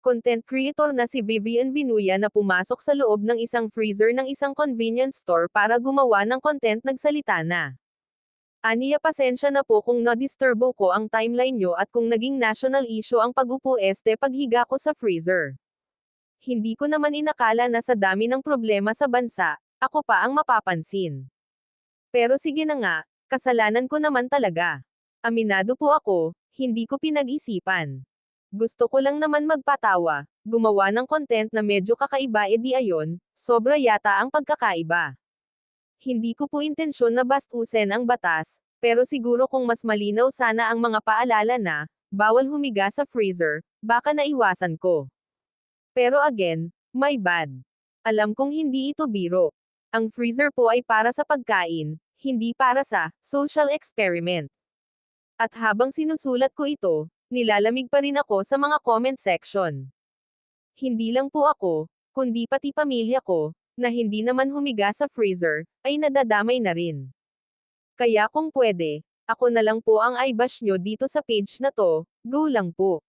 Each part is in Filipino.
content creator na si Vivian Vinuya na pumasok sa loob ng isang freezer ng isang convenience store para gumawa ng content nagsalita na. Aniya pasensya na po kung na-disturbo ko ang timeline nyo at kung naging national issue ang pagupo este paghiga ko sa freezer. Hindi ko naman inakala na sa dami ng problema sa bansa, ako pa ang mapapansin. Pero sige na nga, kasalanan ko naman talaga. Aminado po ako, hindi ko pinag-isipan. Gusto ko lang naman magpatawa, gumawa ng content na medyo kakaiba edi ayon, sobra yata ang pagkakaiba. Hindi ko po intensyon na bastusin ang batas, pero siguro kung mas malinaw sana ang mga paalala na, bawal humiga sa freezer, baka naiwasan ko. Pero again, my bad. Alam kong hindi ito biro. Ang freezer po ay para sa pagkain, hindi para sa social experiment. At habang sinusulat ko ito, nilalamig pa rin ako sa mga comment section. Hindi lang po ako, kundi pati pamilya ko, na hindi naman humiga sa freezer, ay nadadamay na rin. Kaya kung pwede, ako na lang po ang i-bash nyo dito sa page na to, go lang po.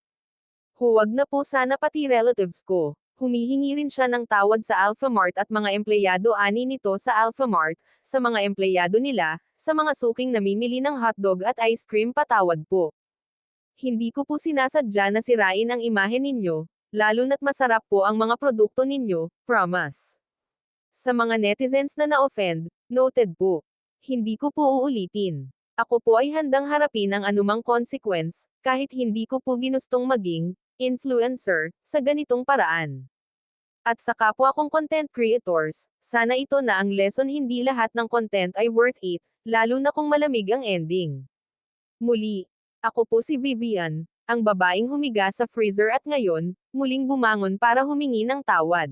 Huwag na po sana pati relatives ko. Humihingi rin siya ng tawad sa Alphamart at mga empleyado ani nito sa Alphamart, sa mga empleyado nila, sa mga suking namimili ng hotdog at ice cream patawad po. Hindi ko po sinasadya na sirain ang imahe ninyo, lalo na't masarap po ang mga produkto ninyo, promise. Sa mga netizens na na-offend, noted po. Hindi ko po uulitin. Ako po ay handang harapin ang anumang consequence, kahit hindi ko po ginustong maging influencer sa ganitong paraan. At sa kapwa kong content creators, sana ito na ang lesson hindi lahat ng content ay worth it, lalo na kung malamig ang ending. Muli, ako po si Vivian, ang babaeng humiga sa freezer at ngayon, muling bumangon para humingi ng tawad.